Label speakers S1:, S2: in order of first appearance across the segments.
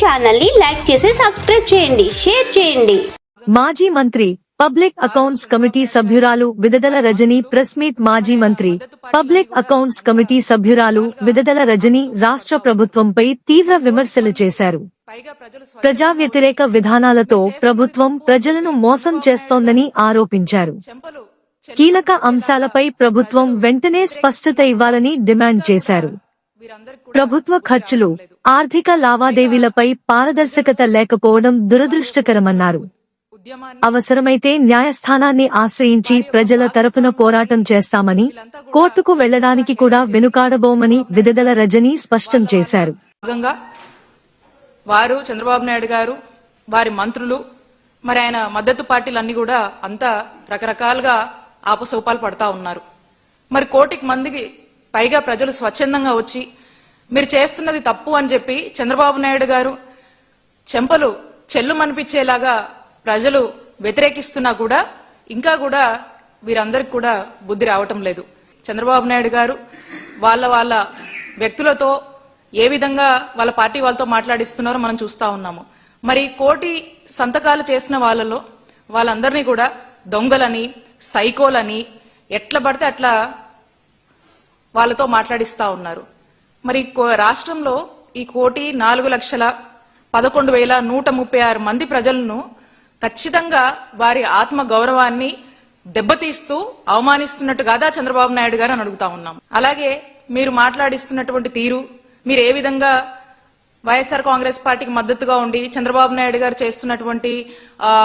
S1: ఛానల్ని లైక్ చేసి సబ్స్క్రైబ్ చేయండి షేర్ చేయండి.
S2: మాజీ మంత్రి పబ్లిక్ అకౌంట్స్ కమిటీ సభ్యురాలు విదదల రజని ప్రెస్ మీట్ మాజీ మంత్రి పబ్లిక్ అకౌంట్స్ కమిటీ సభ్యురాలు విదదల రజని రాష్ట్ర ప్రభుత్వంపై తీవ్ర విమర్శలు చేశారు. ప్రజా వ్యతిరేక విధానాలతో ప్రభుత్వం ప్రజలను మోసం చేస్తోందని ఆరోపించారు. కీలక అంశాలపై ప్రభుత్వం వెంటనే స్పష్టత ఇవ్వాలని డిమాండ్ చేశారు. ప్రభుత్వ ఖర్చులు ఆర్థిక లావాదేవీలపై పారదర్శకత లేకపోవడం దురదృష్టకరమన్నారు. అవసరమైతే న్యాయస్థానాన్ని ఆశ్రయించి ప్రజల తరపున పోరాటం చేస్తామని కోర్టుకు వెళ్ళడానికి కూడా వెనుకాడబోమని విదదల రజని స్పష్టం చేశారు.
S3: వారు చంద్రబాబు నాయుడు గారు వారి మంత్రులు మరి ఆయన మద్దతు పార్టీలన్నీ కూడా అంతా రకరకాలుగా ఆపసోపాలు పడతా ఉన్నారు. మరి కోటికి మందికి పైగా ప్రజలు స్వచ్ఛందంగా వచ్చి మీరు చేస్తున్నది తప్పు అని చెప్పి చంద్రబాబు నాయుడు గారు చెంపలు చెల్లుమనిపించేలాగా ప్రజలు వ్యతిరేకిస్తున్నా కూడా ఇంకా కూడా వీరందరికి కూడా బుద్ధి రావటం లేదు. చంద్రబాబు నాయుడు గారు వాళ్ళ వాళ్ళ వ్యక్తులతో ఏ విధంగా వాళ్ళ పార్టీ వాళ్ళతో మాట్లాడిస్తున్నారో మనం చూస్తా ఉన్నాము. మరి కోటి సంతకాలు చేసిన వాళ్ళలో వాళ్ళందరినీ కూడా దొంగలని సైకోలని ఎట్లా పడితే అట్లా వాళ్ళతో మాట్లాడిస్తా ఉన్నారు. మరి కో- రాష్ట్రంలో ఈ కోటి నాలుగు లక్షల పదకొండు వేల నూట ముప్పై ఆరు మంది ప్రజలను ఖచ్చితంగా వారి ఆత్మ గౌరవాన్ని దెబ్బతీస్తూ అవమానిస్తున్నట్టు కాదా చంద్రబాబు నాయుడు గారు అని అడుగుతా ఉన్నాం. అలాగే మీరు మాట్లాడిస్తున్నటువంటి తీరు మీరు ఏ విధంగా వైఎస్ఆర్ కాంగ్రెస్ పార్టీకి మద్దతుగా ఉండి చంద్రబాబు నాయుడు గారు చేస్తున్నటువంటి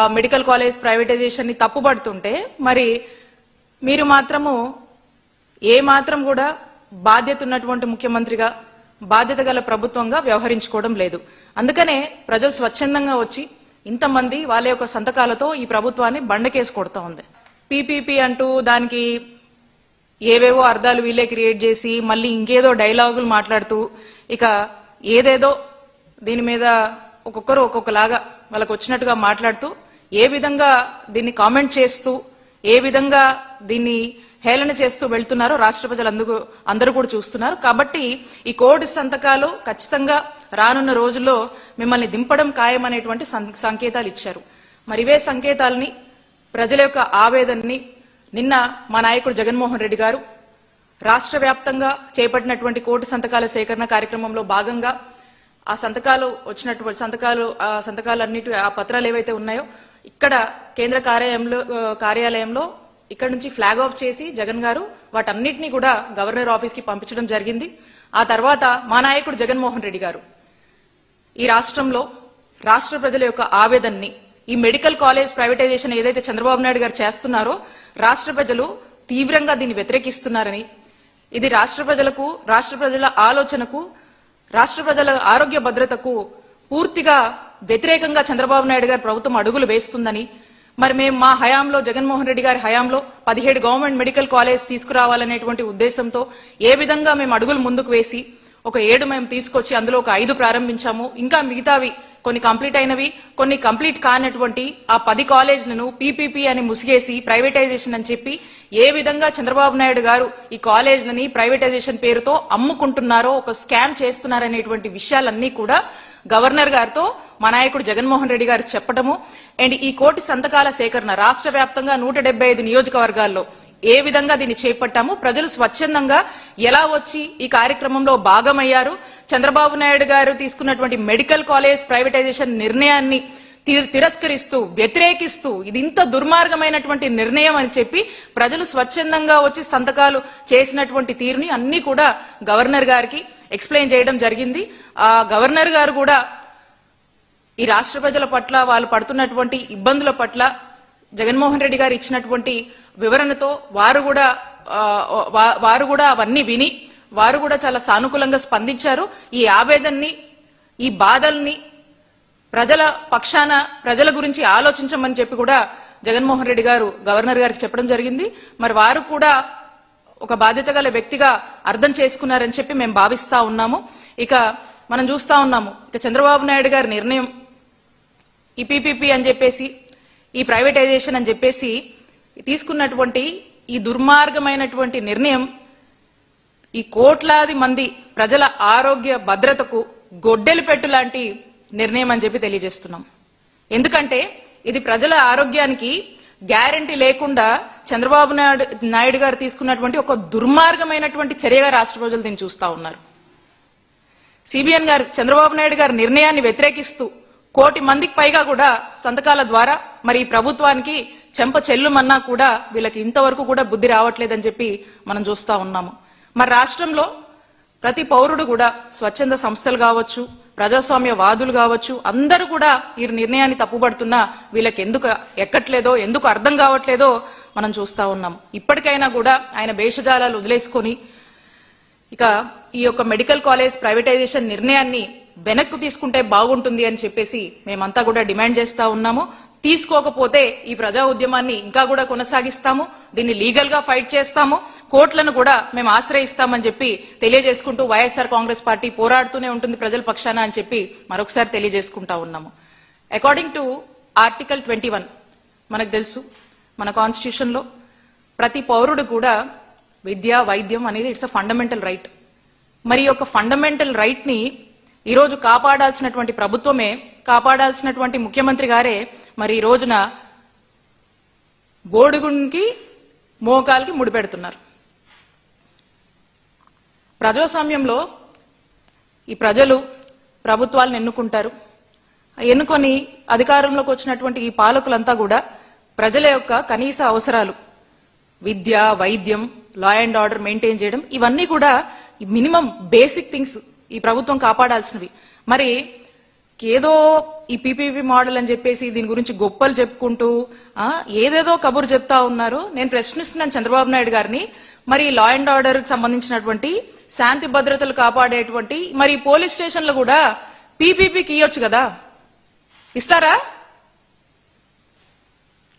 S3: మెడికల్ కాలేజ్ ప్రైవేటైజేషన్ని తప్పుపడుతుంటే మరి మీరు మాత్రము ఏ మాత్రం కూడా బాధ్యత ఉన్నటువంటి ముఖ్యమంత్రిగా బాధ్యత గల ప్రభుత్వంగా వ్యవహరించుకోవడం లేదు. అందుకనే ప్రజలు స్వచ్ఛందంగా వచ్చి ఇంతమంది వాళ్ళ యొక్క సంతకాలతో ఈ ప్రభుత్వాన్ని బండకేసి కొడుతూ ఉంది. పీపీపీ అంటూ దానికి ఏవేవో అర్థాలు వీళ్ళే క్రియేట్ చేసి మళ్ళీ ఇంకేదో డైలాగులు మాట్లాడుతూ ఇక ఏదేదో దీని మీద ఒక్కొక్కరు ఒక్కొక్కలాగా వాళ్ళకు వచ్చినట్టుగా మాట్లాడుతూ ఏ విధంగా దీన్ని కామెంట్ చేస్తూ ఏ విధంగా దీన్ని హేళన చేస్తూ వెళ్తున్నారో రాష్ట్ర ప్రజలు అందుకు అందరూ కూడా చూస్తున్నారు. కాబట్టి ఈ కోడి సంతకాలు ఖచ్చితంగా రానున్న రోజుల్లో మిమ్మల్ని దింపడం ఖాయమనేటువంటి సం- సంకేతాలు ఇచ్చారు. మరి ఇవే సంకేతాలని ప్రజల యొక్క ఆవేదనని నిన్న మా నాయకుడు జగన్మోహన్ రెడ్డి గారు రాష్ట్ర వ్యాప్తంగా చేపట్టినటువంటి కోటి సంతకాల సేకరణ కార్యక్రమంలో భాగంగా ఆ సంతకాలు వచ్చినటువంటి సంతకాలు ఆ సంతకాలన్నిటి ఆ పత్రాలు ఏవైతే ఉన్నాయో ఇక్కడ కేంద్ర కార్యాలయంలో కార్యాలయంలో ఇక్కడ నుంచి ఫ్లాగ్ ఆఫ్ చేసి జగన్ గారు వాటన్నిటినీ కూడా గవర్నర్ ఆఫీస్కి పంపించడం జరిగింది. ఆ తర్వాత మా నాయకుడు జగన్మోహన్ రెడ్డి గారు ఈ రాష్ట్రంలో రాష్ట్ర ప్రజల యొక్క ఆవేదనని ఈ మెడికల్ కాలేజ్ ప్రైవేటైజేషన్ ఏదైతే చంద్రబాబు నాయుడు గారు చేస్తున్నారో రాష్ట్ర ప్రజలు తీవ్రంగా దీన్ని వ్యతిరేకిస్తున్నారని ఇది రాష్ట్ర ప్రజలకు రాష్ట్ర ప్రజల ఆలోచనకు రాష్ట్ర ప్రజల ఆరోగ్య భద్రతకు పూర్తిగా వ్యతిరేకంగా చంద్రబాబు నాయుడు గారు ప్రభుత్వం అడుగులు వేస్తుందని మరి మేము మా హయాంలో జగన్మోహన్ రెడ్డి గారి హయాంలో పదిహేడు గవర్నమెంట్ మెడికల్ కాలేజ్ తీసుకురావాలనేటువంటి ఉద్దేశంతో ఏ విధంగా మేము అడుగులు ముందుకు వేసి ఒక ఏడు మేము తీసుకొచ్చి అందులో ఒక ఐదు ప్రారంభించాము. ఇంకా మిగతావి కొన్ని కంప్లీట్ అయినవి కొన్ని కంప్లీట్ కానటువంటి ఆ పది కాలేజీలను పీపీపీ అని ముసిగేసి ప్రైవేటైజేషన్ అని చెప్పి ఏ విధంగా చంద్రబాబు నాయుడు గారు ఈ కాలేజీలని ప్రైవేటైజేషన్ పేరుతో అమ్ముకుంటున్నారో ఒక స్కామ్ చేస్తున్నారనేటువంటి విషయాలన్నీ కూడా గవర్నర్ గారితో మా నాయకుడు జగన్మోహన్ రెడ్డి గారు చెప్పడము అండ్ ఈ కోటి సంతకాల సేకరణ రాష్ట్ర వ్యాప్తంగా నూట ఐదు నియోజకవర్గాల్లో ఏ విధంగా దీన్ని చేపట్టాము? ప్రజలు స్వచ్ఛందంగా ఎలా వచ్చి ఈ కార్యక్రమంలో భాగమయ్యారు? చంద్రబాబు నాయుడు గారు తీసుకున్నటువంటి మెడికల్ కాలేజ్ ప్రైవేటైజేషన్ నిర్ణయాన్ని తిరస్కరిస్తూ వ్యతిరేకిస్తూ ఇది ఇంత దుర్మార్గమైనటువంటి నిర్ణయం అని చెప్పి ప్రజలు స్వచ్ఛందంగా వచ్చి సంతకాలు చేసినటువంటి తీరుని అన్ని కూడా గవర్నర్ గారికి ఎక్స్ప్లెయిన్ చేయడం జరిగింది. ఆ గవర్నర్ గారు కూడా ఈ రాష్ట్ర ప్రజల పట్ల వాళ్ళు పడుతున్నటువంటి ఇబ్బందుల పట్ల జగన్మోహన్ రెడ్డి గారు ఇచ్చినటువంటి వివరణతో వారు కూడా వారు కూడా అవన్నీ విని వారు కూడా చాలా సానుకూలంగా స్పందించారు. ఈ ఆవేదనని ఈ బాధల్ని ప్రజల పక్షాన ప్రజల గురించి ఆలోచించమని చెప్పి కూడా జగన్మోహన్ రెడ్డి గారు గవర్నర్ గారికి చెప్పడం జరిగింది. మరి వారు కూడా ఒక బాధ్యత గల వ్యక్తిగా అర్థం చేసుకున్నారని చెప్పి మేము భావిస్తా ఉన్నాము. ఇక మనం చూస్తా ఉన్నాము. ఇక చంద్రబాబు నాయుడు గారి నిర్ణయం ఈ పీపీపీ అని చెప్పేసి ఈ ప్రైవేటైజేషన్ అని చెప్పేసి తీసుకున్నటువంటి ఈ దుర్మార్గమైనటువంటి నిర్ణయం ఈ కోట్లాది మంది ప్రజల ఆరోగ్య భద్రతకు గొడ్డెలు పెట్టు లాంటి నిర్ణయం అని చెప్పి తెలియజేస్తున్నాం. ఎందుకంటే ఇది ప్రజల ఆరోగ్యానికి గ్యారంటీ లేకుండా చంద్రబాబు నాయుడు నాయుడు గారు తీసుకున్నటువంటి ఒక దుర్మార్గమైనటువంటి చర్యగా రాష్ట్ర ప్రజలు దీన్ని చూస్తా ఉన్నారు. సిబిఎన్ గారు చంద్రబాబు నాయుడు గారి నిర్ణయాన్ని వ్యతిరేకిస్తూ కోటి మందికి పైగా కూడా సంతకాల ద్వారా మరి ఈ ప్రభుత్వానికి చెంప చెల్లుమన్నా కూడా వీళ్ళకి ఇంతవరకు కూడా బుద్ధి రావట్లేదని చెప్పి మనం చూస్తా ఉన్నాము. మరి రాష్ట్రంలో ప్రతి పౌరుడు కూడా స్వచ్ఛంద సంస్థలు కావచ్చు ప్రజాస్వామ్య వాదులు కావచ్చు అందరూ కూడా ఈ నిర్ణయాన్ని తప్పుపడుతున్నా వీళ్ళకి ఎందుకు ఎక్కట్లేదో ఎందుకు అర్థం కావట్లేదో మనం చూస్తా ఉన్నాం. ఇప్పటికైనా కూడా ఆయన భేషజాలాలు వదిలేసుకొని ఇక ఈ యొక్క మెడికల్ కాలేజ్ ప్రైవేటైజేషన్ నిర్ణయాన్ని వెనక్కు తీసుకుంటే బాగుంటుంది అని చెప్పేసి మేమంతా కూడా డిమాండ్ చేస్తా ఉన్నాము. తీసుకోకపోతే ఈ ప్రజా ఉద్యమాన్ని ఇంకా కూడా కొనసాగిస్తాము దీన్ని లీగల్గా ఫైట్ చేస్తాము కోర్టులను కూడా మేము ఆశ్రయిస్తామని చెప్పి తెలియజేసుకుంటూ వైఎస్ఆర్ కాంగ్రెస్ పార్టీ పోరాడుతూనే ఉంటుంది ప్రజల పక్షాన అని చెప్పి మరొకసారి తెలియజేసుకుంటా ఉన్నాము. అకార్డింగ్ టు ఆర్టికల్ ట్వంటీ మనకు తెలుసు మన కాన్స్టిట్యూషన్లో ప్రతి పౌరుడు కూడా విద్య వైద్యం అనేది ఇట్స్ అ ఫండమెంటల్ రైట్ మరి ఒక యొక్క ఫండమెంటల్ రైట్ని ఈరోజు కాపాడాల్సినటువంటి ప్రభుత్వమే కాపాడాల్సినటువంటి ముఖ్యమంత్రి గారే మరి ఈ రోజున బోడుగుంకి మోకాలకి ముడిపెడుతున్నారు ప్రజాస్వామ్యంలో ఈ ప్రజలు ప్రభుత్వాలను ఎన్నుకుంటారు. ఎన్నుకొని అధికారంలోకి వచ్చినటువంటి ఈ పాలకులంతా కూడా ప్రజల యొక్క కనీస అవసరాలు విద్య వైద్యం లా అండ్ ఆర్డర్ మెయింటైన్ చేయడం ఇవన్నీ కూడా మినిమం బేసిక్ థింగ్స్ ఈ ప్రభుత్వం కాపాడాల్సినవి. మరి ఏదో ఈ పీపీపీ మోడల్ అని చెప్పేసి దీని గురించి గొప్పలు చెప్పుకుంటూ ఏదేదో కబురు చెప్తా ఉన్నారు. నేను ప్రశ్నిస్తున్నాను చంద్రబాబు నాయుడు గారిని. మరి లా అండ్ ఆర్డర్కి సంబంధించినటువంటి శాంతి భద్రతలు కాపాడేటువంటి మరి పోలీస్ స్టేషన్లు కూడా పీపీపీకి ఇవ్వచ్చు కదా? ఇస్తారా?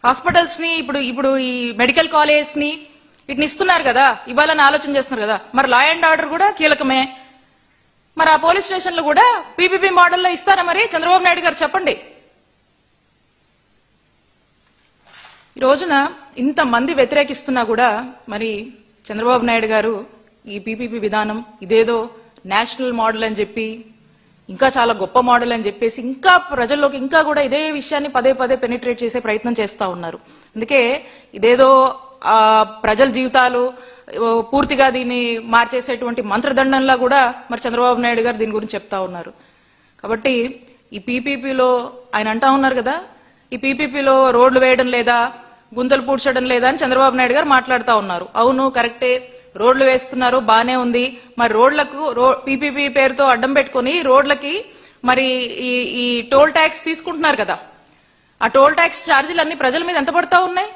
S3: హాస్పిటల్స్ని ఇప్పుడు ఇప్పుడు ఈ మెడికల్ కాలేజ్ని వీటిని ఇస్తున్నారు కదా? ఇవ్వాలని ఆలోచన చేస్తున్నారు కదా? మరి లా అండ్ ఆర్డర్ కూడా కీలకమే. మరి ఆ పోలీస్ స్టేషన్లు కూడా పీపీపీ మోడల్లో ఇస్తారా మరి? చంద్రబాబు నాయుడు గారు చెప్పండి. ఈ రోజున ఇంతమంది వ్యతిరేకిస్తున్నా కూడా మరి చంద్రబాబు నాయుడు గారు ఈ పీపీపీ విధానం ఇదేదో నేషనల్ మోడల్ అని చెప్పి ఇంకా చాలా గొప్ప మోడల్ అని చెప్పేసి ఇంకా ప్రజల్లోకి ఇంకా కూడా ఇదే విషయాన్ని పదే పదే పెనిట్రేట్ చేసే ప్రయత్నం చేస్తా ఉన్నారు. అందుకే ఇదేదో ఆ ప్రజల జీవితాలు పూర్తిగా దీన్ని మార్చేసేటువంటి మంత్రదండంలా కూడా మరి చంద్రబాబు నాయుడు గారు దీని గురించి చెప్తా ఉన్నారు. కాబట్టి ఈ పీపీపీలో ఆయన అంటా ఉన్నారు కదా ఈ పీపీపీలో రోడ్లు వేయడం లేదా గుంతలు పూడ్చడం లేదా అని చంద్రబాబు నాయుడు గారు మాట్లాడుతూ ఉన్నారు. అవును కరెక్టే రోడ్లు వేస్తున్నారు బానే ఉంది. మరి రోడ్లకు పీపీపీ పేరుతో అడ్డం పెట్టుకొని రోడ్లకి మరి ఈ ఈ టోల్ ట్యాక్స్ తీసుకుంటున్నారు కదా. ఆ టోల్ ట్యాక్స్ ఛార్జీలు అన్ని ప్రజల మీద ఎంత పడతా ఉన్నాయి?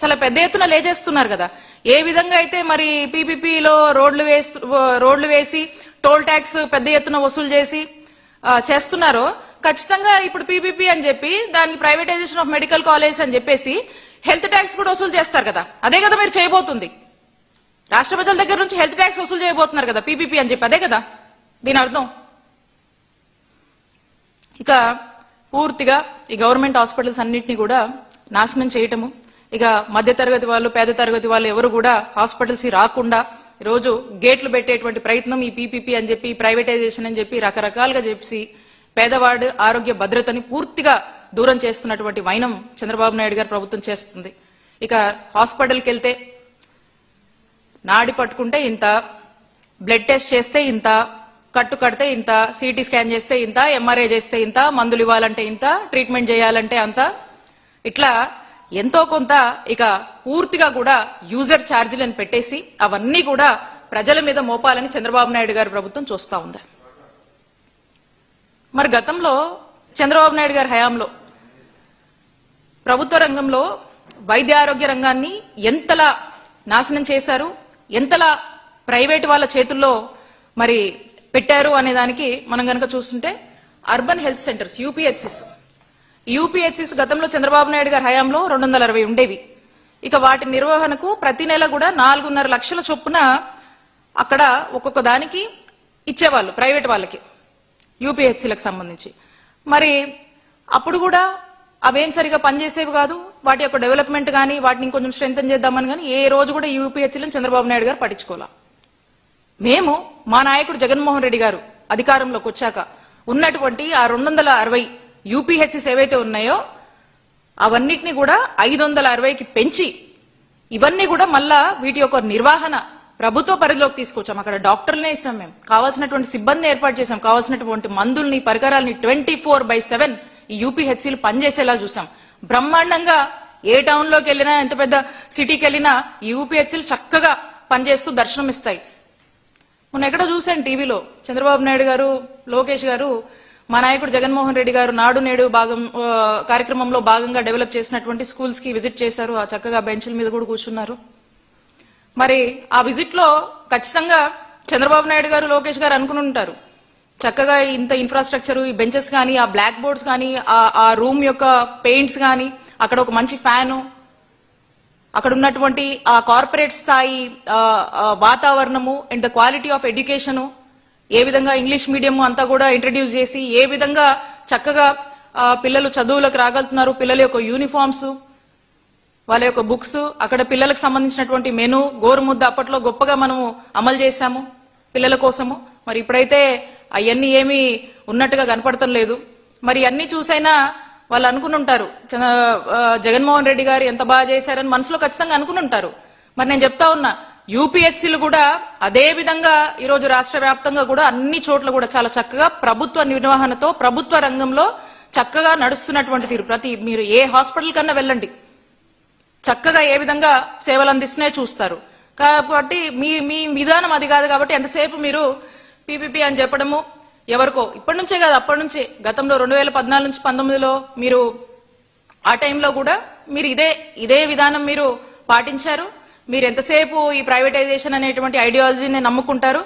S3: చాలా పెద్ద ఎత్తున లేచేస్తున్నారు కదా. ఏ విధంగా అయితే మరి పీపీపీలో రోడ్లు వేసి రోడ్లు వేసి టోల్ ట్యాక్స్ పెద్ద ఎత్తున వసూలు చేసి చేస్తున్నారో ఖచ్చితంగా ఇప్పుడు పీపీపీ అని చెప్పి దానికి ప్రైవేటైజేషన్ ఆఫ్ మెడికల్ కాలేజ్ అని చెప్పేసి హెల్త్ ట్యాక్స్ కూడా వసూలు చేస్తారు కదా. అదే కదా మీరు చేయబోతుంది. రాష్ట్ర ప్రజల దగ్గర నుంచి హెల్త్ ట్యాక్స్ వసూలు చేయబోతున్నారు కదా పీపీపీ అని చెప్పి అదే కదా. దీని అర్థం? ఇక పూర్తిగా ఈ గవర్నమెంట్ హాస్పిటల్స్ అన్నింటినీ కూడా నాశనం చేయటము ఇక మధ్య తరగతి వాళ్ళు పేద తరగతి వాళ్ళు ఎవరు కూడా హాస్పిటల్స్కి రాకుండా రోజు గేట్లు పెట్టేటువంటి ప్రయత్నం ఈ పీపీపీ అని చెప్పి ప్రైవేటైజేషన్ అని చెప్పి రకరకాలుగా చెప్పి పేదవాడు ఆరోగ్య భద్రతని పూర్తిగా దూరం చేస్తున్నటువంటి వైనం చంద్రబాబు నాయుడు గారు ప్రభుత్వం చేస్తుంది. ఇక హాస్పిటల్కి వెళ్తే నాడి పట్టుకుంటే ఇంత బ్లడ్ టెస్ట్ చేస్తే ఇంత కట్టు కడితే ఇంత సిటీ స్కాన్ చేస్తే ఇంత ఎంఆర్ఐ చేస్తే ఇంత మందులు ఇవ్వాలంటే ఇంత ట్రీట్మెంట్ చేయాలంటే అంత. ఇట్లా ఎంతో కొంత ఇక పూర్తిగా కూడా యూజర్ ఛార్జీలను పెట్టేసి అవన్నీ కూడా ప్రజల మీద మోపాలని చంద్రబాబు నాయుడు గారి ప్రభుత్వం చూస్తా ఉంది. మరి గతంలో చంద్రబాబు నాయుడు గారి హయాంలో ప్రభుత్వ రంగంలో వైద్య ఆరోగ్య రంగాన్ని ఎంతలా నాశనం చేశారు ఎంతలా ప్రైవేట్ వాళ్ళ చేతుల్లో మరి పెట్టారు అనే దానికి మనం గనక చూస్తుంటే urban health centres UPHCs UPHCs గతంలో చంద్రబాబు నాయుడు గారి హయాంలో రెండు వందల అరవై ఉండేవి. ఇక వాటి నిర్వహణకు ప్రతి నెల కూడా నాలుగున్నర లక్షల చొప్పున అక్కడ ఒక్కొక్క దానికి ఇచ్చేవాళ్ళు ప్రైవేట్ వాళ్ళకి యూపీహెచ్సీలకు సంబంధించి. మరి అప్పుడు కూడా అవేం సరిగా పనిచేసేవి కాదు. వాటి యొక్క డెవలప్మెంట్ కానీ వాటిని కొంచెం స్ట్రెంగ్ చేద్దామని కానీ ఏ రోజు కూడా యూపీహెచ్సీలను చంద్రబాబు నాయుడు గారు పట్టించుకోలే. మేము మా నాయకుడు జగన్మోహన్ రెడ్డి గారు అధికారంలోకి వచ్చాక ఉన్నటువంటి ఆ రెండు వందల అరవై యూపీహెచ్సిస్ ఏవైతే ఉన్నాయో అవన్నిటిని కూడా ఐదు వందల అరవైకి పెంచి ఇవన్నీ కూడా మళ్ళా వీటి యొక్క నిర్వహణ ప్రభుత్వ పరిధిలోకి తీసుకొచ్చాం. అక్కడ డాక్టర్లనే ఇస్తాం మేము. కావాల్సినటువంటి సిబ్బంది ఏర్పాటు చేసాం కావాల్సినటువంటి మందుల్ని పరికరాలని ట్వంటీ ఫోర్ బై సెవెన్ ఈ యూపీహెచ్సీలు పనిచేసేలా చూసాం బ్రహ్మాండంగా ఏ టౌన్లోకి వెళ్ళినా ఎంత పెద్ద సిటీకి వెళ్ళినా ఈ యూపీహెచ్సీలు చక్కగా పనిచేస్తూ దర్శనం ఇస్తాయి మొన్న ఎక్కడో చూశాను టీవీలో. చంద్రబాబు నాయుడు గారు లోకేష్ గారు మా నాయకుడు జగన్మోహన్ రెడ్డి గారు నాడు నేడు భాగం కార్యక్రమంలో భాగంగా డెవలప్ చేసినటువంటి స్కూల్స్కి విజిట్ చేశారు. ఆ చక్కగా బెంచ్ల మీద కూడా కూర్చున్నారు. మరి ఆ విజిట్లో ఖచ్చితంగా చంద్రబాబు నాయుడు గారు లోకేష్ గారు అనుకుని ఉంటారు. చక్కగా ఇంత ఇన్ఫ్రాస్ట్రక్చర్ ఈ బెంచెస్ కానీ ఆ బ్లాక్ బోర్డ్స్ కానీ ఆ- రూమ్ యొక్క పెయింట్స్ కానీ అక్కడ ఒక మంచి ఫ్యాను అక్కడ ఉన్నటువంటి ఆ కార్పొరేట్ స్థాయి వాతావరణము and the quality of education ఏ విధంగా ఇంగ్లీష్ మీడియం అంతా కూడా ఇంట్రడ్యూస్ చేసి ఏ విధంగా చక్కగా పిల్లలు చదువులకు రాగలుగుతున్నారు పిల్లల యొక్క యూనిఫామ్స్ వాళ్ళ యొక్క బుక్స్ అక్కడ పిల్లలకు సంబంధించినటువంటి మెను గోరుముద్ద అప్పట్లో గొప్పగా మనము అమలు చేశాము పిల్లల కోసము. మరి ఇప్పుడైతే అవన్నీ ఏమీ ఉన్నట్టుగా కనపడటం లేదు. మరి అన్ని చూసైనా వాళ్ళు అనుకుని ఉంటారు జగన్మోహన్ రెడ్డి గారు ఎంత బాగా చేశారని మనసులో ఖచ్చితంగా అనుకుని ఉంటారు. మరి నేను చెప్తా ఉన్నా యూపీహెచ్సీలు కూడా అదే విధంగా ఈరోజు రాష్ట్ర వ్యాప్తంగా కూడా అన్ని చోట్ల కూడా చాలా చక్కగా ప్రభుత్వ నిర్వహణతో ప్రభుత్వ రంగంలో చక్కగా నడుస్తున్నటువంటి తీరు. ప్రతి మీరు ఏ హాస్పిటల్ కన్నా వెళ్ళండి. చక్కగా ఏ విధంగా సేవలు అందిస్తున్నాయో చూస్తారు. కాబట్టి మీ మీ విధానం అది కాదు కాబట్టి ఎంతసేపు మీరు పీపీపీ అని చెప్పడము ఎవరికో. ఇప్పటి నుంచే కాదు అప్పటి నుంచే. గతంలో రెండు వేల పద్నాలుగు నుంచి పంతొమ్మిదిలో మీరు ఆ టైంలో కూడా మీరు ఇదే ఇదే విధానం మీరు పాటించారు. మీరు ఎంతసేపు ఈ ప్రైవేటైజేషన్ అనేటువంటి ఐడియాలజీని నమ్ముకుంటారు?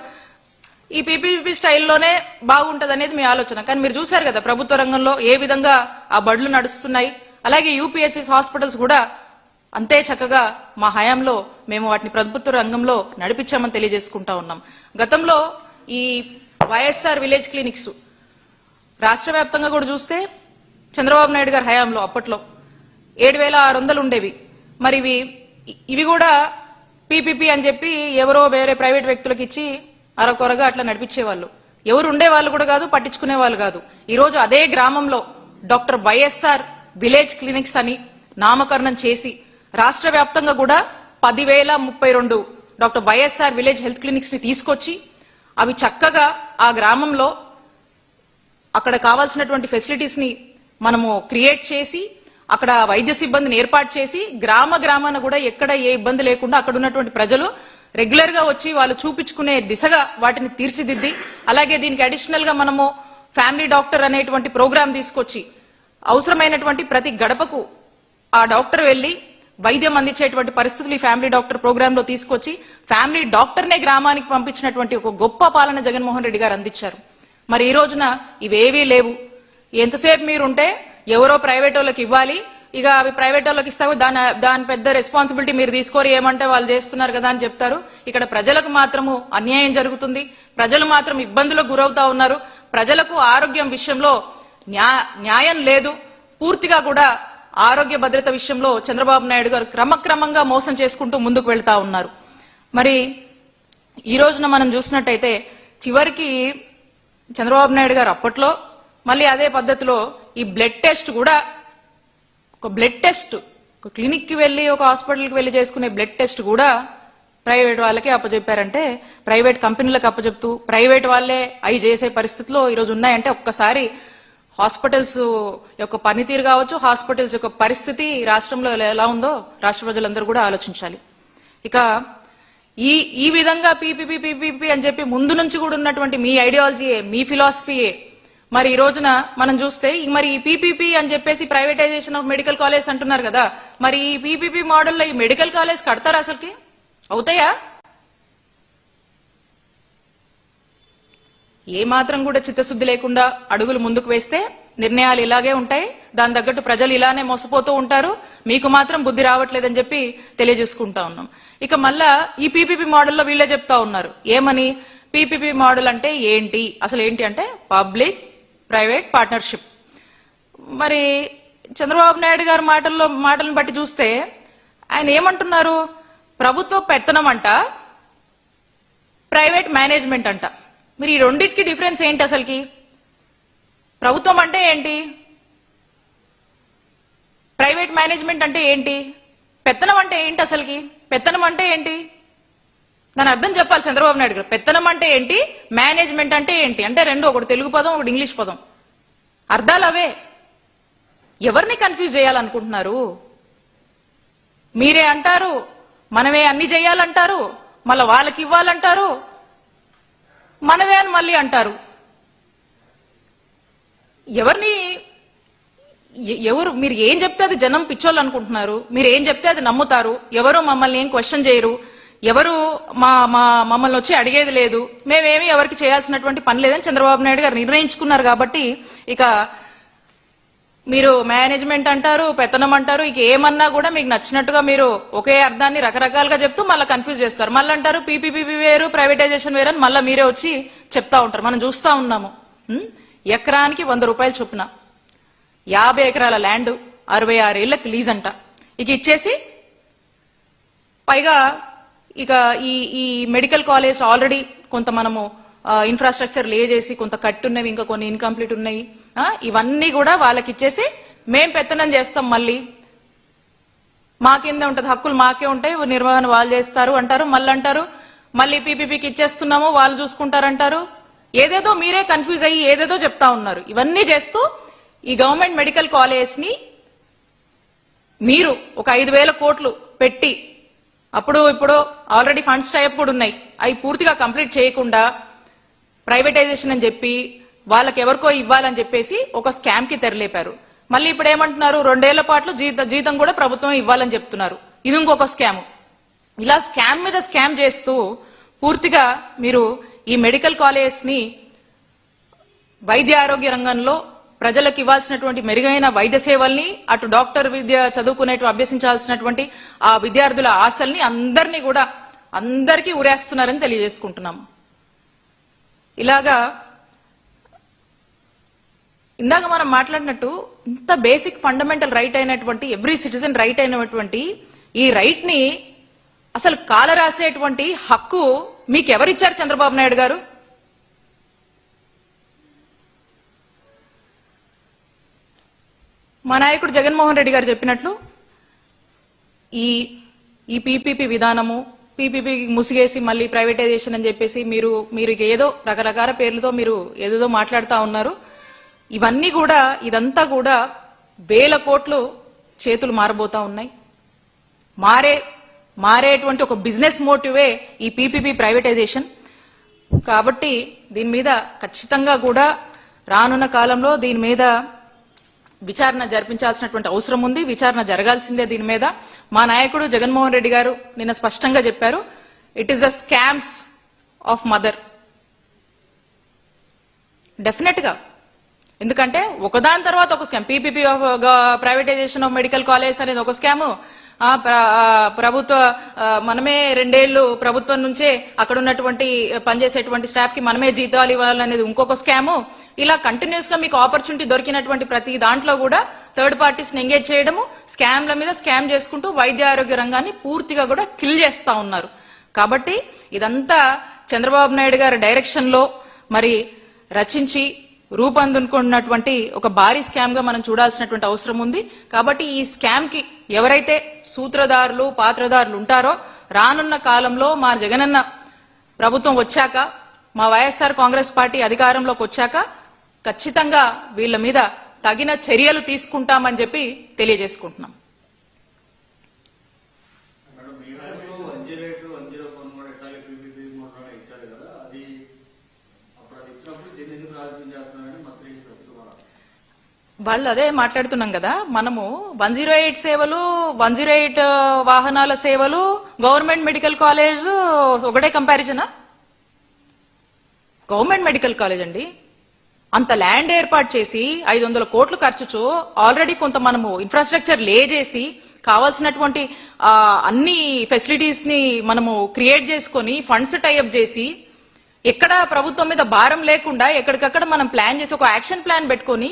S3: ఈ పీపీపీ స్టైల్లోనే బాగుంటది అనేది మీ ఆలోచన. కానీ మీరు చూశారు కదా ప్రభుత్వ రంగంలో ఏ విధంగా ఆ బడులు నడుస్తున్నాయి? అలాగే యూపీహెచ్ఎస్ హాస్పిటల్స్ కూడా అంతే చక్కగా మా హయాంలో మేము వాటిని ప్రభుత్వ రంగంలో నడిపించామని తెలియజేసుకుంటా ఉన్నాం. గతంలో ఈ వైఎస్ఆర్ విలేజ్ క్లినిక్స్ రాష్ట్ర వ్యాప్తంగా కూడా చూస్తే చంద్రబాబు నాయుడు గారి హయాంలో అప్పట్లో ఏడు వేల ఆరు వందలు ఉండేవి. మరి ఇవి ఇవి కూడా పీపీపీ అని చెప్పి ఎవరో వేరే ప్రైవేట్ వ్యక్తులకు ఇచ్చి అరకొరగా అట్లా నడిపించేవాళ్ళు. ఎవరు ఉండే వాళ్ళు కూడా కాదు పట్టించుకునే వాళ్ళు కాదు. ఈరోజు అదే గ్రామంలో డాక్టర్ వైఎస్ఆర్ విలేజ్ క్లినిక్స్ అని నామకరణం చేసి రాష్ట్ర వ్యాప్తంగా కూడా పదివేల ముప్పై రెండు డాక్టర్ వైఎస్ఆర్ విలేజ్ హెల్త్ క్లినిక్స్ని తీసుకొచ్చి అవి చక్కగా ఆ గ్రామంలో అక్కడ కావాల్సినటువంటి ఫెసిలిటీస్ని మనము క్రియేట్ చేసి అక్కడ వైద్య సిబ్బందిని ఏర్పాటు చేసి గ్రామ గ్రామాన కూడా ఎక్కడ ఏ ఇబ్బంది లేకుండా అక్కడ ఉన్నటువంటి ప్రజలు రెగ్యులర్గా వచ్చి వాళ్ళు చూపించుకునే దిశగా వాటిని తీర్చిదిద్ది. అలాగే దీనికి అడిషనల్గా మనము ఫ్యామిలీ డాక్టర్ అనేటువంటి ప్రోగ్రాం తీసుకొచ్చి అవసరమైనటువంటి ప్రతి గడపకు ఆ డాక్టర్ వెళ్ళి వైద్యం అందించేటువంటి పరిస్థితులు ఈ ఫ్యామిలీ డాక్టర్ ప్రోగ్రామ్లో తీసుకొచ్చి ఫ్యామిలీ డాక్టర్నే గ్రామానికి పంపించినటువంటి ఒక గొప్ప పాలన జగన్మోహన్ రెడ్డి గారు అందించారు. మరి ఈ రోజున ఇవేవీ లేవు. ఎంతసేపు మీరుంటే ఎవరో ప్రైవేట్ వాళ్ళకి ఇవ్వాలి. ఇక అవి ప్రైవేట్ వాళ్ళకి ఇస్తావు దాని దాని పెద్ద రెస్పాన్సిబిలిటీ మీరు తీసుకోరు. ఏమంటే వాళ్ళు చేస్తున్నారు కదా అని చెప్తారు. ఇక్కడ ప్రజలకు మాత్రము అన్యాయం జరుగుతుంది. ప్రజలు మాత్రం ఇబ్బందులకు గురవుతా ఉన్నారు. ప్రజలకు ఆరోగ్యం విషయంలో న్యాయం లేదు. పూర్తిగా కూడా ఆరోగ్య భద్రత విషయంలో చంద్రబాబు నాయుడు గారు క్రమక్రమంగా మోసం చేసుకుంటూ ముందుకు వెళ్తా ఉన్నారు. మరి ఈ రోజున మనం చూసినట్టయితే చివరికి చంద్రబాబు నాయుడు గారు అప్పట్లో మళ్ళీ అదే పద్ధతిలో ఈ బ్లడ్ టెస్ట్ కూడా ఒక బ్లడ్ టెస్ట్ ఒక క్లినిక్కి వెళ్ళి ఒక హాస్పిటల్కి వెళ్ళి చేసుకునే బ్లడ్ టెస్ట్ కూడా ప్రైవేట్ వాళ్ళకే అప్పచెప్పారంటే ప్రైవేట్ కంపెనీలకు అప్పచెప్తూ ప్రైవేట్ వాళ్ళే అవి చేసే పరిస్థితిలో ఈరోజు ఉన్నాయంటే ఒక్కసారి హాస్పిటల్స్ యొక్క పనితీరు కావచ్చు హాస్పిటల్స్ యొక్క పరిస్థితి రాష్ట్రంలో ఎలా ఉందో రాష్ట్ర ప్రజలందరూ కూడా ఆలోచించాలి. ఇక ఈ ఈ విధంగా పీపీపీ పీపీపీ అని చెప్పి ముందు నుంచి కూడా ఉన్నటువంటి మీ ఐడియాలజీయే మీ ఫిలాసఫీయే మరి ఈ రోజున మనం చూస్తే మరి ఈ పీపీపీ అని చెప్పేసి ప్రైవేటైజేషన్ ఆఫ్ మెడికల్ కాలేజ్ అంటున్నారు కదా మరి ఈ పీపీపీ మోడల్లో ఈ మెడికల్ కాలేజ్ కడతారా అసలుకి? అవుతాయా? ఏ మాత్రం కూడా చిత్తశుద్ధి లేకుండా అడుగులు ముందుకు వేస్తే నిర్ణయాలు ఇలాగే ఉంటాయి. దాని తగ్గట్టు ప్రజలు ఇలానే మోసపోతూ ఉంటారు. మీకు మాత్రం బుద్ధి రావట్లేదని చెప్పి తెలియజేసుకుంటా ఉన్నాం. ఇక మళ్ళా ఈ పీపీపీ మోడల్లో వీళ్ళే చెప్తా ఉన్నారు. ఏమని? పీపీపీ మోడల్ అంటే ఏంటి? అసలు ఏంటి అంటే పబ్లిక్ ప్రైవేట్ పార్ట్నర్షిప్. మరి చంద్రబాబు నాయుడు గారి మాటల్లో మాటలను బట్టి చూస్తే ఆయన ఏమంటున్నారు? ప్రభుత్వ పెత్తనం అంట ప్రైవేట్ మేనేజ్మెంట్ అంట. మీరు ఈ రెండింటికి డిఫరెన్స్ ఏంటి అసలుకి? ప్రభుత్వం అంటే ఏంటి? ప్రైవేట్ మేనేజ్మెంట్ అంటే ఏంటి? పెత్తనం అంటే ఏంటి అసలుకి? పెత్తనం అంటే ఏంటి? దాని అర్థం చెప్పాలి చంద్రబాబు నాయుడు గారు. పెత్తనం అంటే ఏంటి? మేనేజ్మెంట్ అంటే ఏంటి? అంటే రెండు ఒకటి తెలుగు పదం ఒకటి ఇంగ్లీష్ పదం. అర్థాలు అవే. ఎవరిని కన్ఫ్యూజ్ చేయాలనుకుంటున్నారు? మీరే అంటారు. మనమే అన్ని చేయాలంటారు. మళ్ళీ వాళ్ళకి ఇవ్వాలంటారు. మనదే అని మళ్ళీ అంటారు. ఎవరిని ఎవరు మీరు ఏం చెప్తే అది జనం పిచ్చోళ్ళు అనుకుంటున్నారు? మీరు ఏం చెప్తే అది నమ్ముతారు? ఎవరు మమ్మల్ని ఏం క్వశ్చన్ చేయరు? ఎవరు మా మా మమ్మల్ని వచ్చి అడిగేది లేదు. మేమేమి ఎవరికి చేయాల్సినటువంటి పని లేదని చంద్రబాబు నాయుడు గారు నిర్ణయించుకున్నారు కాబట్టి ఇక మీరు మేనేజ్మెంట్ అంటారు పెత్తనం అంటారు ఇక ఏమన్నా కూడా మీకు నచ్చినట్టుగా మీరు ఒకే అర్థాన్ని రకరకాలుగా చెప్తూ మళ్ళీ కన్ఫ్యూజ్ చేస్తారు. మళ్ళీ అంటారు పీపీపీ వేరు ప్రైవేటైజేషన్ వేరు అని మళ్ళీ మీరే వచ్చి చెప్తా ఉంటారు. మనం చూస్తా ఉన్నాము. ఎకరానికి వంద రూపాయలు చొప్పున. యాభై ఎకరాల ల్యాండ్ అరవై ఆరు ఏళ్ళకి లీజ్ అంట ఇక ఇచ్చేసి పైగా ఇక ఈ ఈ మెడికల్ కాలేజ్ ఆల్రెడీ కొంత మనము ఇన్ఫ్రాస్ట్రక్చర్ లే చేసి కొంత కట్టున్నవి ఇంకా కొన్ని ఇన్కంప్లీట్ ఉన్నాయి. ఇవన్నీ కూడా వాళ్ళకి ఇచ్చేసి మేం పెత్తనం చేస్తాం మళ్ళీ. మా కింద ఉంటది హక్కులు మాకే ఉంటాయి నిర్వహణ వాళ్ళు చేస్తారు అంటారు మళ్ళీ అంటారు మళ్ళీ పీపీపీకి ఇచ్చేస్తున్నాము వాళ్ళు చూసుకుంటారంటారు. ఏదేదో మీరే కన్ఫ్యూజ్ అయ్యి ఏదేదో చెప్తా ఉన్నారు. ఇవన్నీ చేస్తూ ఈ గవర్నమెంట్ మెడికల్ కాలేజ్ని మీరు ఒక ఐదు వేల కోట్లు పెట్టి అప్పుడు ఇప్పుడు ఆల్రెడీ ఫండ్స్ టైప్ కూడా ఉన్నాయి. అవి పూర్తిగా కంప్లీట్ చేయకుండా ప్రైవేటైజేషన్ అని చెప్పి వాళ్ళకి ఎవరికో ఇవ్వాలని చెప్పేసి ఒక స్కామ్కి తెరలేపారు. మళ్ళీ ఇప్పుడు ఏమంటున్నారు? రెండేళ్ళ పాటు జీత జీతం కూడా ప్రభుత్వం ఇవ్వాలని చెప్తున్నారు. ఇది ఇంకొక స్కామ్ ఇలా స్కామ్ మీద స్కామ్ చేస్తూ పూర్తిగా మీరు ఈ మెడికల్ కాలేజ్ని వైద్య ఆరోగ్య రంగంలో ప్రజలకు ఇవ్వాల్సినటువంటి మెరుగైన వైద్య సేవల్ని అటు డాక్టర్ విద్య చదువుకునేటు అభ్యసించాల్సినటువంటి ఆ విద్యార్థుల ఆశల్ని అందరినీ కూడా అందరికీ ఉరేస్తున్నారని తెలియజేసుకుంటున్నాం. ఇలాగా ఇందాక మనం మాట్లాడినట్టు ఇంత బేసిక్ ఫండమెంటల్ రైట్ అయినటువంటి ఎవ్రీ సిటిజన్ రైట్ అయినటువంటి ఈ రైట్ని అసలు కాల రాసేటువంటి హక్కు మీకు ఎవరిచ్చారు చంద్రబాబు నాయుడు గారు? మా నాయకుడు జగన్మోహన్ రెడ్డి గారు చెప్పినట్లు ఈ ఈ పీపీపీ విధానము పీపీపీ ముసిగేసి మళ్ళీ ప్రైవేటైజేషన్ అని చెప్పేసి మీరు మీరు ఏదో రకరకాల పేర్లతో మీరు ఏదేదో మాట్లాడుతూ ఉన్నారు. ఇవన్నీ కూడా ఇదంతా కూడా వేల కోట్లు చేతులు మారబోతా ఉన్నాయి. మారే మారేటువంటి ఒక బిజినెస్ మోటివే ఈ పీపీపీ ప్రైవేటైజేషన్. కాబట్టి దీని మీద ఖచ్చితంగా కూడా రానున్న కాలంలో దీని మీద విచారణ జరిపించాల్సినటువంటి అవసరం ఉంది. విచారణ జరగాల్సిందే దీని మీద. మా నాయకుడు జగన్మోహన్ రెడ్డి గారు నిన్న స్పష్టంగా చెప్పారు. It is the scams of mother డెఫినెట్గా. ఎందుకంటే ఒకదాని తర్వాత ఒక scam PPP privatisation of medical college అనేది ఒక స్కామ్ ఆ, ప్రభుత్వ మనమే రెండేళ్ళు ప్రభుత్వం నుంచే అక్కడ ఉన్నటువంటి పనిచేసేటువంటి స్టాఫ్కి మనమే జీతాలు ఇవ్వాలనేది ఇంకొక స్కాము. ఇలా కంటిన్యూస్గా మీకు ఆపర్చునిటీ దొరికినటువంటి ప్రతి దాంట్లో కూడా థర్డ్ పార్టీస్ని ఎంగేజ్ చేయడము స్కామ్ల మీద స్కామ్ చేసుకుంటూ వైద్య ఆరోగ్య రంగాన్ని పూర్తిగా కూడా కిల్ చేస్తా ఉన్నారు. కాబట్టి ఇదంతా చంద్రబాబు నాయుడు గారి డైరెక్షన్లో మరి రచించి రూపొందుకున్నటువంటి ఒక భారీ స్కామ్గా మనం చూడాల్సినటువంటి అవసరం ఉంది. కాబట్టి ఈ స్కామ్కి ఎవరైతే సూత్రధారులు పాత్రధారులు ఉంటారో రానున్న కాలంలో మా జగనన్న ప్రభుత్వం వచ్చాక మా వైఎస్ఆర్ కాంగ్రెస్ పార్టీ అధికారంలోకి వచ్చాక ఖచ్చితంగా వీళ్ళ మీద తగిన చర్యలు తీసుకుంటామని చెప్పి తెలియజేసుకుంటున్నాం
S4: మేడం మీ టైంలో one zero eight one zero phone కూడా ఇట్లాగే పీపీపీ కూడా ఇచ్చారు కదా అది అప్పుడు అది ఇచ్చినప్పుడు దీన్ని ఎందుకు రాజకీయం చేస్తున్నారని మంత్రి చెప్తున్నారు
S3: వాళ్ళు అదే మాట్లాడుతున్నాం కదా. మనము వన్ జీరో ఎయిట్ సేవలు వన్ జీరో ఎయిట్ వాహనాల సేవలు గవర్నమెంట్ మెడికల్ కాలేజ్ ఒకటే కంపారిజనా? గవర్నమెంట్ మెడికల్ కాలేజ్ అండి. అంత ల్యాండ్ ఏర్పాటు చేసి ఐదు వందల కోట్లు ఖర్చుతో ఆల్రెడీ కొంత మనము ఇన్ఫ్రాస్ట్రక్చర్ లే చేసి కావాల్సినటువంటి అన్ని ఫెసిలిటీస్ని మనము క్రియేట్ చేసుకొని ఫండ్స్ టైఅప్ చేసి ఎక్కడ ప్రభుత్వం మీద భారం లేకుండా ఎక్కడికక్కడ మనం ప్లాన్ చేసి ఒక యాక్షన్ ప్లాన్ పెట్టుకొని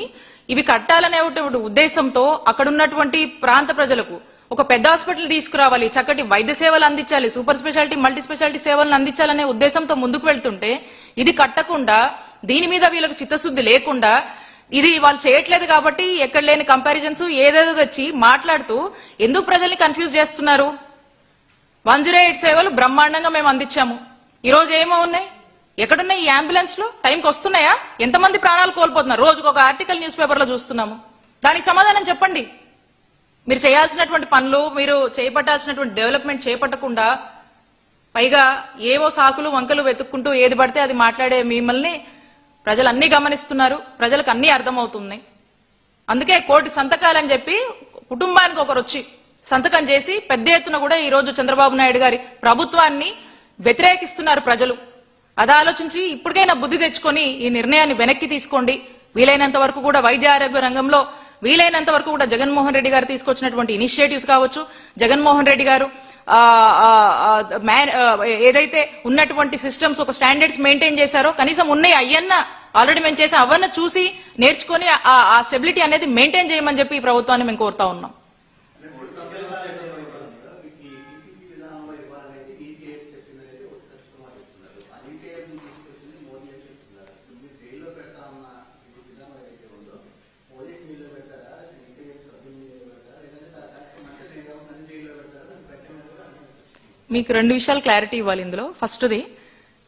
S3: ఇవి కట్టాలనే ఉద్దేశంతో అక్కడ ఉన్నటువంటి ప్రాంత ప్రజలకు ఒక పెద్ద హాస్పిటల్ తీసుకురావాలి చక్కటి వైద్య సేవలు అందించాలి సూపర్ స్పెషాలిటీ మల్టీ స్పెషాలిటీ సేవలను అందించాలనే ఉద్దేశంతో ముందుకు వెళ్తుంటే ఇది కట్టకుండా దీని మీద వీళ్ళకు చిత్తశుద్ధి లేకుండా ఇది వాళ్ళు చేయట్లేదు కాబట్టి ఎక్కడ లేని కంపారిజన్స్ ఏదేదో తెచ్చి మాట్లాడుతూ ఎందుకు ప్రజల్ని కన్ఫ్యూజ్ చేస్తున్నారు? వన్ జీరో ఎయిట్ సేవలు బ్రహ్మాండంగా మేము అందించాము. ఈ రోజు ఏమో ఉన్నాయి? ఎక్కడున్నాయి ఈ అంబులెన్స్లో? టైంకి వస్తున్నాయా? ఎంతమంది ప్రాణాలు కోల్పోతున్నారు? రోజుకు ఒక ఆర్టికల్ న్యూస్ పేపర్లో చూస్తున్నాము. దానికి సమాధానం చెప్పండి. మీరు చేయాల్సినటువంటి పనులు మీరు చేపట్టాల్సినటువంటి డెవలప్మెంట్ చేపట్టకుండా పైగా ఏవో సాకులు వంకలు వెతుక్కుంటూ ఏది పడితే అది మాట్లాడే మిమ్మల్ని ప్రజలు అన్ని గమనిస్తున్నారు. ప్రజలకు అన్ని అర్థమవుతున్నాయి అందుకే కోటి సంతకాలని చెప్పి కుటుంబానికి ఒకరు వచ్చి సంతకం చేసి పెద్ద ఎత్తున కూడా ఈ రోజు చంద్రబాబు నాయుడు గారి ప్రభుత్వాన్ని వ్యతిరేకిస్తున్నారు ప్రజలు. అది ఆలోచించి ఇప్పటికైనా బుద్ధి తెచ్చుకొని ఈ నిర్ణయాన్ని వెనక్కి తీసుకోండి. వీలైనంత వరకు కూడా వైద్య ఆరోగ్య రంగంలో వీలైనంత వరకు కూడా జగన్మోహన్ రెడ్డి గారు తీసుకొచ్చినటువంటి ఇనిషియేటివ్స్ కావచ్చు. జగన్మోహన్ రెడ్డి గారు మ్యాన్ ఏదైతే ఉన్నటువంటి సిస్టమ్స్ ఒక స్టాండర్డ్స్ మెయింటైన్ చేశారో కనీసం ఉన్నాయి అయ్యన్న ఆల్రెడీ మేము చేసాం అవన్న చూసి నేర్చుకొని ఆ- ఆ స్టెబిలిటీ అనేది మెయింటైన్ చేయమని చెప్పి ఈ ప్రభుత్వాన్ని మేము కోరుతా ఉన్నాం. మీకు రెండు విషయాలు క్లారిటీ ఇవ్వాలి ఇందులో. ఫస్ట్ది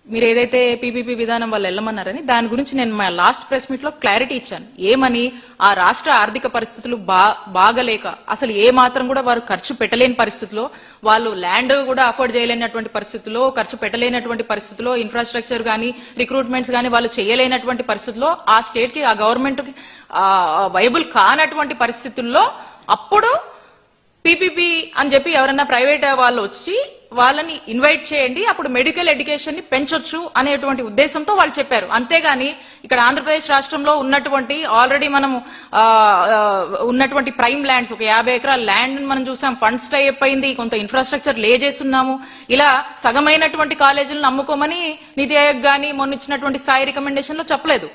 S3: మీరు ఏదైతే పీపీపీ విధానం వాళ్ళు వెళ్ళమన్నారని దాని గురించి నేను మా లాస్ట్ ప్రెస్ మీట్లో క్లారిటీ ఇచ్చాను. ఏమని? ఆ రాష్ట్ర ఆర్థిక పరిస్థితులు బా బాగలేక అసలు ఏ మాత్రం కూడా వారు ఖర్చు పెట్టలేని పరిస్థితిలో వాళ్ళు ల్యాండ్ కూడా అఫోర్డ్ చేయలేనటువంటి పరిస్థితుల్లో ఖర్చు పెట్టలేనటువంటి పరిస్థితుల్లో ఇన్ఫ్రాస్ట్రక్చర్ కానీ రిక్రూట్మెంట్స్ కానీ వాళ్ళు చేయలేనటువంటి పరిస్థితుల్లో ఆ స్టేట్కి ఆ గవర్నమెంట్కి వైబుల్ కానటువంటి పరిస్థితుల్లో అప్పుడు పీపీపీ అని చెప్పి ఎవరన్నా ప్రైవేట్ వాళ్ళు వచ్చి వాళ్ళని ఇన్వైట్ చేయండి అప్పుడు మెడికల్ ఎడ్యుకేషన్ని పెంచొచ్చు అనేటువంటి ఉద్దేశంతో వాళ్ళు చెప్పారు. అంతేగాని ఇక్కడ ఆంధ్రప్రదేశ్ రాష్ట్రంలో ఉన్నటువంటి ఆల్రెడీ మనం ఉన్నటువంటి ప్రైమ్ ల్యాండ్స్ ఒక యాభై ఎకరాల ల్యాండ్ మనం చూసాం ఫండ్స్ టైప్ అయింది కొంత ఇన్ఫ్రాస్ట్రక్చర్ లే చేస్తున్నాము. ఇలా సగమైనటువంటి కాలేజీలను నమ్ముకోమని నీతి ఆయోగ్ గాని మొన్న ఇచ్చినటువంటి స్థాయి రికమెండేషన్లో చెప్పలేదు.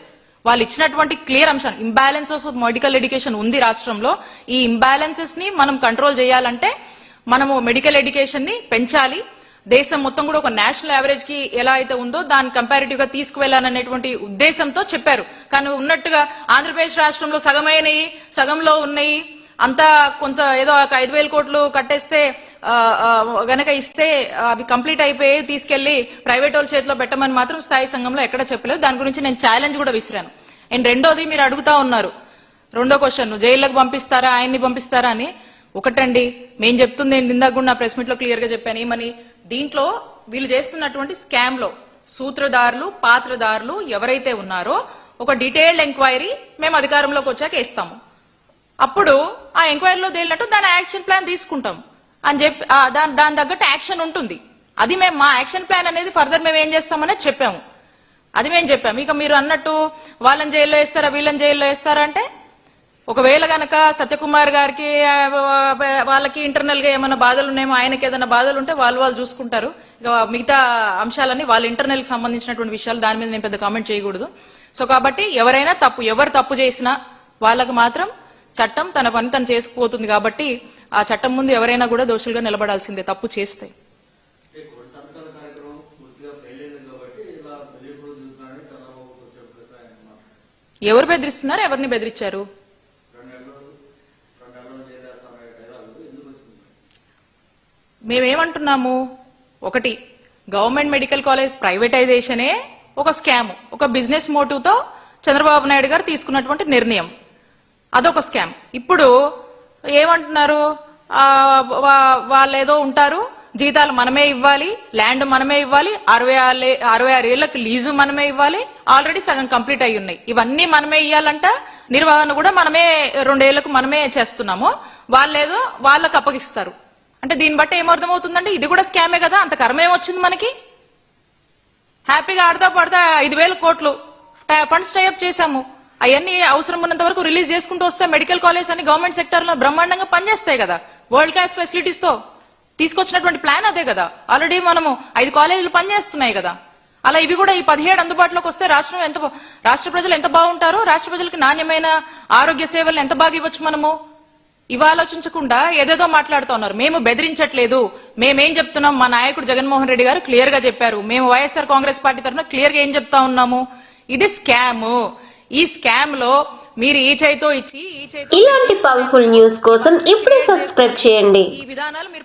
S3: వాళ్ళు ఇచ్చినటువంటి క్లియర్ అంశాలు ఇంబ్యాలెన్సెస్ ఆఫ్ మెడికల్ ఎడ్యుకేషన్ ఉంది రాష్ట్రంలో. ఈ ఇంబ్యాలెన్సెస్ని మనం కంట్రోల్ చేయాలంటే మనము మెడికల్ ఎడ్యుకేషన్ని పెంచాలి. దేశం మొత్తం కూడా ఒక నేషనల్ యావరేజ్కి ఎలా అయితే ఉందో దాన్ని కంపారిటివ్గా తీసుకువెళ్ళాలనేటువంటి ఉద్దేశంతో చెప్పారు. కానీ ఉన్నట్టుగా ఆంధ్రప్రదేశ్ రాష్ట్రంలో సగమైనవి సగంలో ఉన్నాయి. అంతా కొంత ఏదో ఒక ఐదు వేల కోట్లు కట్టేస్తే గనక ఇస్తే అవి కంప్లీట్ అయిపోయి తీసుకెళ్ళి ప్రైవేట్ వాళ్ళ చేతిలో పెట్టమని మాత్రం స్థాయి సంఘంలో ఎక్కడ చెప్పలేదు. దాని గురించి నేను ఛాలెంజ్ కూడా విసిరాను. అండ్ రెండోది మీరు అడుగుతా ఉన్నారు. రెండో క్వశ్చన్ జైల్లోకి పంపిస్తారా ఆయన్ని పంపిస్తారా అని. ఒకటండి మేం చెప్తుంది నేను ఇందాక కూడా నా ప్రెస్ మీట్లో క్లియర్గా చెప్పాను ఏమని? దీంట్లో వీళ్ళు చేస్తున్నటువంటి స్కామ్లో సూత్రధారులు పాత్రధారులు ఎవరైతే ఉన్నారో ఒక డీటెయిల్డ్ ఎంక్వైరీ మేము అధికారంలోకి వచ్చాక ఇస్తాము. అప్పుడు ఆ ఎంక్వైరీలో తేలినట్టు దాని యాక్షన్ ప్లాన్ తీసుకుంటాం. అని చెప్పి దాని దాని తగ్గట్టు యాక్షన్ ఉంటుంది. అది మేము మా యాక్షన్ ప్లాన్ అనేది ఫర్దర్ మేము ఏం చేస్తామనేది చెప్పాము. అది మేము చెప్పాము. ఇక మీరు అన్నట్టు వాళ్ళని జైల్లో వేస్తారా వీళ్ళని జైల్లో వేస్తారా అంటే ఒకవేళ గనక సత్యకుమార్ గారికి వాళ్ళకి ఇంటర్నల్గా ఏమైనా బాధలు ఉన్నాయో ఆయనకి ఏదైనా బాధలు ఉంటే వాళ్ళు వాళ్ళు చూసుకుంటారు. మిగతా అంశాలన్నీ వాళ్ళ ఇంటర్నల్కి సంబంధించినటువంటి విషయాలు దాని మీద నేను పెద్ద కామెంట్ చేయకూడదు. సో కాబట్టి ఎవరైనా తప్పు ఎవరు తప్పు చేసినా వాళ్ళకు మాత్రం చట్టం తన పని తను చేసుకుపోతుంది కాబట్టి ఆ చట్టం ముందు ఎవరైనా కూడా దోషులుగా నిలబడాల్సిందే తప్పు చేస్తే. ఎవరు బెదిరిస్తున్నారు ఎవరిని బెదిరించారు మేమేమంటున్నాము? ఒకటి గవర్నమెంట్ మెడికల్ కాలేజ్ ప్రైవేటైజేషనే ఒక స్కామ్ ఒక బిజినెస్ మోటివ్తో చంద్రబాబు నాయుడు గారు తీసుకున్నటువంటి నిర్ణయం. అదొక స్కామ్. ఇప్పుడు ఏమంటున్నారు? వాళ్ళు ఏదో ఉంటారు జీతాలు మనమే ఇవ్వాలి ల్యాండ్ మనమే ఇవ్వాలి అరవై ఆరు అరవై ఆరు ఏళ్ళకు లీజు మనమే ఇవ్వాలి ఆల్రెడీ సగం కంప్లీట్ అయి ఉన్నాయి. ఇవన్నీ మనమే ఇవ్వాలంట నిర్వహణ కూడా మనమే రెండేళ్ళకు మనమే చేస్తున్నాము. వాళ్ళేదో వాళ్ళకు అప్పగిస్తారు. అంటే దీన్ని బట్టి ఏమర్థమవుతుందంటే ఇది కూడా స్కామే కదా అంత కర్మ ఏమొచ్చింది మనకి. హ్యాపీగా ఆడతా పడతా ఐదు వేల కోట్లు టై- ఫండ్స్ టైఅప్ చేశాము. అవన్నీ అవసరం ఉన్నంత వరకు రిలీజ్ చేసుకుంటూ వస్తే మెడికల్ కాలేజ్ అని గవర్నమెంట్ సెక్టర్లో బ్రహ్మాండంగా పనిచేస్తాయి కదా వరల్డ్ క్లాస్ ఫెసిలిటీస్తో. తీసుకొచ్చినటువంటి ప్లాన్ అదే కదా ఆల్రెడీ మనము ఐదు కాలేజీలు పనిచేస్తున్నాయి కదా. అలా ఇవి కూడా ఈ పదిహేడు అందుబాటులోకి వస్తే రాష్ట్రం ఎంత రాష్ట్ర ప్రజలు ఎంత బాగుంటారో రాష్ట్ర ప్రజలకు నాణ్యమైన ఆరోగ్య సేవలను ఎంత బాగా ఇవ్వచ్చు మనము? ఇవి ఆలోచించకుండా ఏదేదో మాట్లాడుతూ ఉన్నారు. మేము బెదిరించట్లేదు. మేమేం చెప్తున్నాం? మా నాయకుడు జగన్మోహన్ రెడ్డి గారు క్లియర్గా చెప్పారు. మేము వైఎస్ఆర్ కాంగ్రెస్ పార్టీ తరఫున క్లియర్గా ఏం చెప్తా ఉన్నాము? ఇది స్కామ్ ఈ స్కామ్లో మీరు ఈ చేయితో ఇచ్చి ఈ చేయితో
S1: ఇలాంటి పవర్ఫుల్ న్యూస్ కోసం ఇప్పుడే సబ్స్క్రైబ్ చేయండి.
S3: ఈ విధానాలు మీరు